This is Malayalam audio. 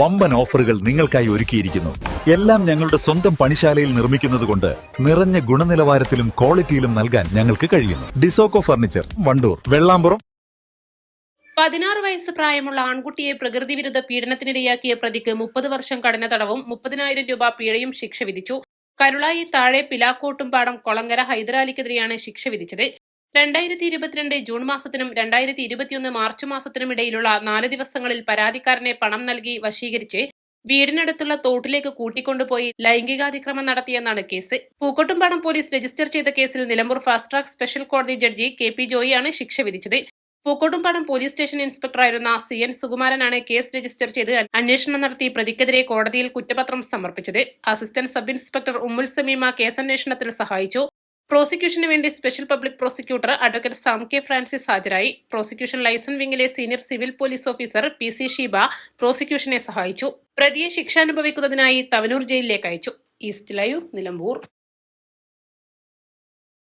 വമ്പൻ ഓഫറുകൾ നിങ്ങൾക്കായി ഒരുക്കിയിരിക്കുന്നു. എല്ലാം ഞങ്ങളുടെ സ്വന്തം പണിശാലയിൽ നിർമ്മിക്കുന്നതുകൊണ്ട് നിറഞ്ഞ ഗുണനിലവാരത്തിലും ക്വാളിറ്റിയിലും നൽകാൻ ഞങ്ങൾക്ക് കഴിയുന്നു. ഡിസോക്കോ ഫർണിച്ചർ വണ്ടൂർ വെള്ളാമ്പുറം. പതിനാറ് വയസ്സ് പ്രായമുള്ള ആൺകുട്ടിയെ പ്രകൃതി വിരുദ്ധ പീഡനത്തിനിരയാക്കിയ പ്രതിക്ക് മുപ്പത് വർഷം കഠിന തടവും മുപ്പതിനായിരം രൂപ പിഴയും ശിക്ഷ വിധിച്ചു. കരുളായി താഴെ പിലാക്കോട്ടുംപാടം കൊളങ്ങര ഹൈദരാലിക്കെതിരെയാണ് ശിക്ഷ വിധിച്ചത്. രണ്ടായിരത്തി ഇരുപത്തിരണ്ട് ജൂൺ മാസത്തിനും രണ്ടായിരത്തി ഇരുപത്തിയൊന്ന് മാർച്ച് മാസത്തിനും ഇടയിലുള്ള നാല് ദിവസങ്ങളിൽ പരാതിക്കാരനെ പണം നൽകി വശീകരിച്ച് വീടിനടുത്തുള്ള തോട്ടിലേക്ക് കൂട്ടിക്കൊണ്ടുപോയി ലൈംഗികാതിക്രമം നടത്തിയെന്നാണ് കേസ്. പൂക്കോട്ടുംപാടം പോലീസ് രജിസ്റ്റർ ചെയ്ത കേസിൽ നിലമ്പൂർ ഫാസ്റ്റ് ട്രാക്ക് സ്പെഷ്യൽ കോടതി ജഡ്ജി കെ പി ജോയിയാണ് ശിക്ഷ വിധിച്ചത്. പൂക്കോട്ടുംപാടം പോലീസ് സ്റ്റേഷൻ ഇൻസ്പെക്ടറായിരുന്ന സി എൻ സുകുമാരനാണ് കേസ് രജിസ്റ്റർ ചെയ്ത് അന്വേഷണം നടത്തി പ്രതിക്കെതിരെ കോടതിയിൽ കുറ്റപത്രം സമർപ്പിച്ചത്. അസിസ്റ്റന്റ് സബ് ഇൻസ്പെക്ടർ ഉമ്മുൽ സമീമ കേസന്വേഷണത്തിൽ സഹായിച്ചു. പ്രോസിക്യൂഷന് വേണ്ടി special public prosecutor advocate Sam K Francis ഹാജരായി. Prosecution licence വിംഗിലെ senior civil police officer P C Sheeba പ്രോസിക്യൂഷനെ സഹായിച്ചു. പ്രതിയെ ശിക്ഷ അനുഭവിക്കുന്നതിനായി തവനൂർ ജയിലിലേക്ക് അയച്ചു. East live Nilambur.